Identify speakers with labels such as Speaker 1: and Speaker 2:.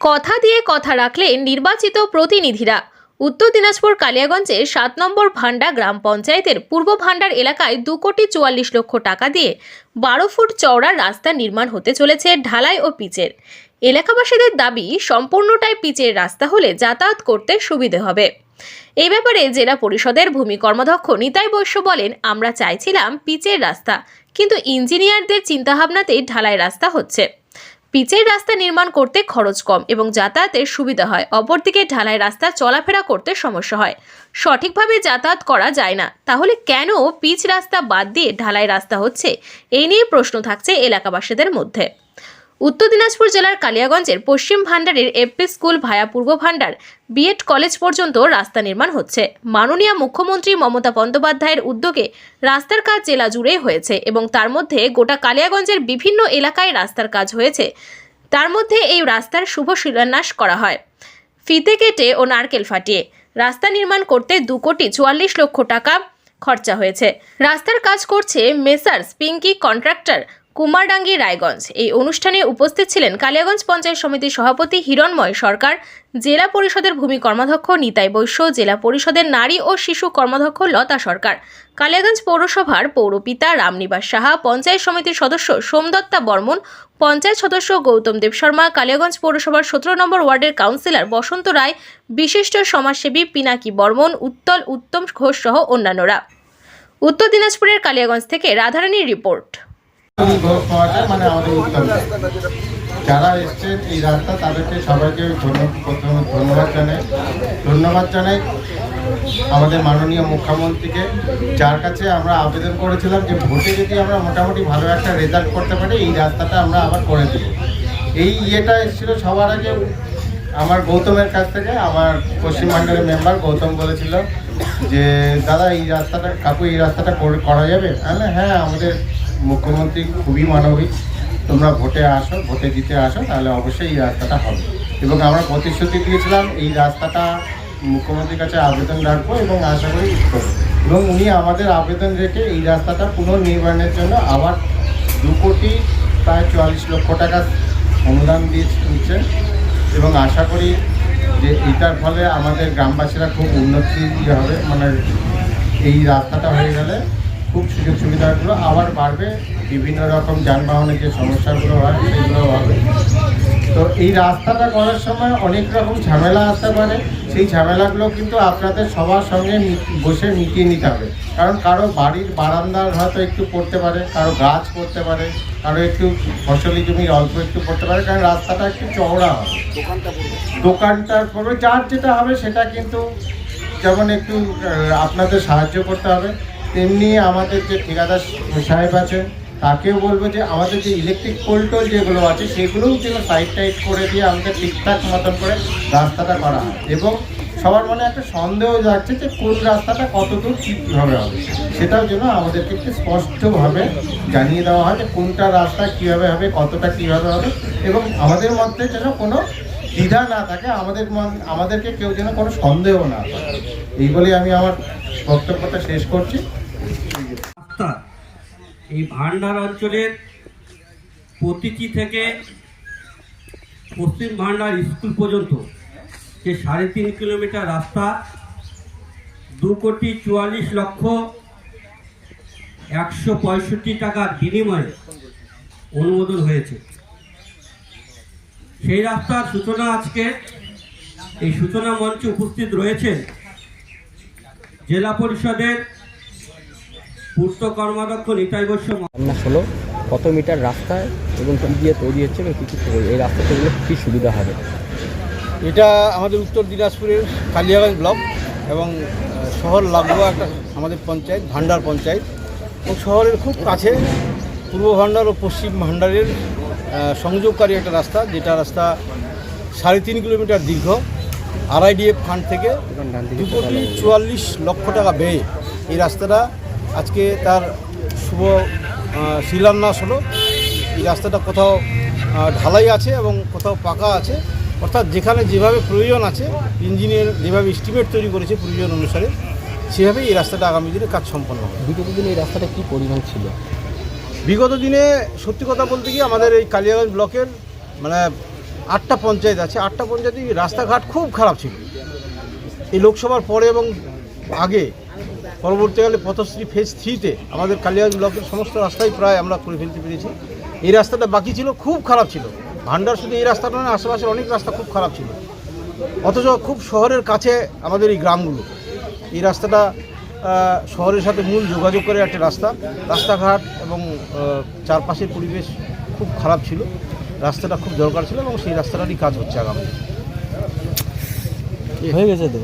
Speaker 1: কথা দিয়ে কথা রাখলেন নির্বাচিত প্রতিনিধিরা। উত্তর দিনাজপুর কালিয়াগঞ্জের সাত নম্বর ভান্ডা গ্রাম পঞ্চায়েতের পূর্ব ভান্ডার এলাকায় দু কোটি চুয়াল্লিশ লক্ষ টাকা দিয়ে বারো ফুট চওড়া রাস্তা নির্মাণ হতে চলেছে ঢালাই ও পিচের। এলাকাবাসীদের দাবি, সম্পূর্ণটাই পিচের রাস্তা হলে যাতায়াত করতে সুবিধে হবে। এই ব্যাপারে জেলা পরিষদের ভূমি কর্মদক্ষ নিতাই বৈশ্য বলেন, আমরা চাইছিলাম পিচের রাস্তা, কিন্তু ইঞ্জিনিয়ারদের চিন্তাভাবনাতেই ঢালাই রাস্তা হচ্ছে। পিচের রাস্তা নির্মাণ করতে খরচ কম এবং যাতায়াতের সুবিধা হয়। অপরদিকে ঢালাই রাস্তা চলাফেরা করতে সমস্যা হয়। সঠিকভাবে যাতায়াত করা যায় না। তাহলে কেন পিচ রাস্তা বাদ দিয়ে ঢালাই রাস্তা হচ্ছে? এই নিয়ে প্রশ্ন থাকছে এলাকাবাসীদের মধ্যে। উত্তর দিনাজপুর জেলার কালিয়াগঞ্জের পশ্চিম ভান্ডারের এফপি স্কুল ভায়া পূর্ব ভান্ডার বিএড কলেজ পর্যন্ত রাস্তা নির্মাণ হচ্ছে। মাননীয় মুখ্যমন্ত্রী মমতা বন্দ্যোপাধ্যায়ের উদ্যোগে রাস্তার কাজ জেলা জুড়ে হয়েছে এবং তার মধ্যে গোটা কালিয়াগঞ্জের বিভিন্ন এলাকায় রাস্তার কাজ হয়েছে। তার মধ্যে এই রাস্তার শুভ শিলান্যাস করা হয়। ফিতে কেটে ও নারকেল ফাটিয়ে রাস্তা নির্মাণ করতে দু কোটি চুয়াল্লিশ লক্ষ টাকা খরচা হয়েছে। রাস্তার কাজ করছে মেসার্স পিঙ্কি কন্ট্রাক্টর কুমারডাঙ্গি, রায়গঞ্জ। এই অনুষ্ঠানে উপস্থিত ছিলেন কালিয়াগঞ্জ পঞ্চায়েত সমিতির সভাপতি হিরণময় সরকার, জেলা পরিষদের ভূমি কর্মাধ্যক্ষ নিতাই বৈশ্য, জেলা পরিষদের নারী ও শিশু কর্মাধ্যক্ষ লতা সরকার। কালিয়াগঞ্জ পৌরসভার পৌরপিতা রামনিবাস সাহা, পঞ্চায়েত সমিতির সদস্য সোমদত্তা বর্মন, পঞ্চায়েত সদস্য গৌতম দেব শর্মা, কালিয়াগঞ্জ পৌরসভার সতেরো নম্বর ওয়ার্ডের কাউন্সিলর বসন্ত রায়, বিশিষ্ট সমাজসেবী পিনাকি বর্মন, উত্তল উত্তম ঘোষ সহ অন্যান্যরা। উত্তর দিনাজপুরের কালিয়াগঞ্জ থেকে রাধারানীর রিপোর্ট।
Speaker 2: মানে আমাদের যারা এসছে এই রাস্তা তাদেরকে সবাইকে ধন্য- ধন্যবাদ জানাই। ধন্যবাদ জানাই আমাদের মাননীয় মুখ্যমন্ত্রীকে, যার কাছে আমরা আবেদন করেছিলাম যে ভোটে যদি আমরা মোটামুটি ভালো একটা রেজাল্ট করতে পারি, এই রাস্তাটা আমরা আবার করে দেব। এই ইয়েটা এসেছিল সবার আগে আমার গৌতমের কাছ থেকে। আমার পশ্চিমবঙ্গের মেম্বার গৌতম বলেছিল যে, দাদা, এই রাস্তাটা, কাকু, এই রাস্তাটা করে- যাবে? আমি হ্যাঁ আমাদের মুখ্যমন্ত্রী খুবই মানবিক। তোমরা ভোটে আসো, ভোটে দিতে আসো, তাহলে অবশ্যই এই রাস্তাটা হবে। এবং আমরা প্রতিশ্রুতি দিয়েছিলাম, এই রাস্তাটা মুখ্যমন্ত্রীর কাছে আবেদন রাখব এবং আশা করি এবং উনি আমাদের আবেদন রেখে এই রাস্তাটা পুনর্নির্মাণের জন্য আবার দু কোটি প্রায় চুয়াল্লিশ লক্ষ টাকা অনুদান দিয়ে দিচ্ছেন এবং আশা করি যে এটার ফলে আমাদের গ্রামবাসীরা খুব উন্নতি হবে। মানে এই রাস্তাটা হয়ে গেলে খুব সুযোগ সুবিধাগুলো আবার বাড়বে বিভিন্ন রকম যানবাহনের যে সমস্যাগুলো হয় সেগুলো হবে। তো এই রাস্তাটা করার সময় অনেক রকম ঝামেলা আসতে পারে। সেই ঝামেলাগুলো কিন্তু আপনাদের সবার সঙ্গে বসে মিটিয়ে নিতে হবে। কারণ কারও বাড়ির বারান্দার হয়তো একটু পড়তে পারে কারও গাছ পড়তে পারে কারও একটু ফসলি জমি অল্প একটু পড়তে পারে কারণ রাস্তাটা একটু চওড়া হবে। দোকানটার পরে যার যেটা হবে সেটা কিন্তু যেমন একটু আপনাদের সাহায্য করতে হবে। তেমনি আমাদের যে ঠিকাদার সাহেব আছেন, তাকেও বলব যে আমাদের যে ইলেকট্রিক পোল টোল যেগুলো আছে, সেগুলোও যেন সাইড টাইড করে দিয়ে আমাদের ঠিকঠাক মতন করে রাস্তাটা করা হয়। এবং সবার মনে একটা সন্দেহ যাচ্ছে যে কোন রাস্তাটা কতদূর কীভাবে হবে। সেটাও যেন আমাদেরকে একটু স্পষ্টভাবে জানিয়ে দেওয়া হয় যে কোনটা রাস্তা কীভাবে হবে, কতটা কীভাবে হবে এবং আমাদের মধ্যে যেন কোনো দ্বিধা না থাকে, আমাদের আমাদেরকে কেউ যেন কোনো সন্দেহ না করে। এই বলে আমি আমার বক্তব্যটা শেষ করছি।
Speaker 3: এই ভান্ডার অঞ্চলের প্রতিটি থেকে পশ্চিম ভান্ডার স্কুল পর্যন্ত যে সাড়ে তিন কিলোমিটার রাস্তা, দু কোটি চুয়াল্লিশ লক্ষ একশো পঁয়ষট্টি টাকার বিনিময়ে অনুমোদন হয়েছে। সেই রাস্তার সূচনা আজকে, এই সূচনা মঞ্চে উপস্থিত রয়েছেন জেলা পরিষদের পূর্ত কর্মাধ্যক্ষ নিতাই বৈশ্য
Speaker 4: হলো কত মিটার রাস্তায় এবং কী দিয়ে তৈরি হচ্ছে এবং কী কী এই রাস্তা তৈরি কী সুবিধা হবে?
Speaker 5: এটা আমাদের উত্তর দিনাজপুরের কালিয়াগঞ্জ ব্লক এবং শহর লাগোয়া একটা আমাদের পঞ্চায়েত ভান্ডার পঞ্চায়েত। এবং শহরের খুব কাছে পূর্ব ভান্ডার ও পশ্চিম ভান্ডারের সংযোগকারী একটা রাস্তা যেটা রাস্তা সাড়ে তিন কিলোমিটার দীর্ঘ। আরআইডিএফ ফান্ড থেকে দু কোটি চুয়াল্লিশ লক্ষ টাকা ব্যয়ে এই রাস্তাটা আজকে তার শুভ শিলান্যাস হলো। এই রাস্তাটা কোথাও ঢালাই আছে এবং কোথাও পাকা আছে। অর্থাৎ যেখানে যেভাবে প্রয়োজন আছে ইঞ্জিনিয়ার যেভাবে এস্টিমেট তৈরি করেছে প্রয়োজন অনুসারে সেভাবেই এই রাস্তাটা আগামী দিনে কাজ সম্পন্ন হবে।
Speaker 4: বিগত দিনে এই রাস্তাটা কী পরিমাণ ছিল?
Speaker 5: বিগত দিনে সত্যি কথা বলতে গিয়ে আমাদের এই কালিয়াগঞ্জ ব্লকের মানে আটটা পঞ্চায়েত আছে, আটটা পঞ্চায়েতই রাস্তাঘাট খুব খারাপ ছিল। এই লোকসভার পরে এবং আগে, পরবর্তীকালে পথশ্রী ফেজ থ্রিতে আমাদের কালিয়াগঞ্জ ব্লকের সমস্ত রাস্তাই প্রায় আমরা করে ফেলতে পেরেছি। এই রাস্তাটা বাকি ছিল, খুব খারাপ ছিল। ভান্ডার শুধু এই রাস্তাটা নয় আশেপাশের অনেক রাস্তা খুব খারাপ ছিল। অথচ খুব শহরের কাছে আমাদের এই গ্রামগুলো। এই রাস্তাটা শহরের সাথে মূল যোগাযোগ করে একটা রাস্তা। রাস্তাঘাট এবং চারপাশের পরিবেশ খুব খারাপ ছিল। রাস্তাটা খুব দরকার ছিল এবং সেই রাস্তাটারই কাজ হচ্ছে আগামী
Speaker 4: হয়ে গেছে তো?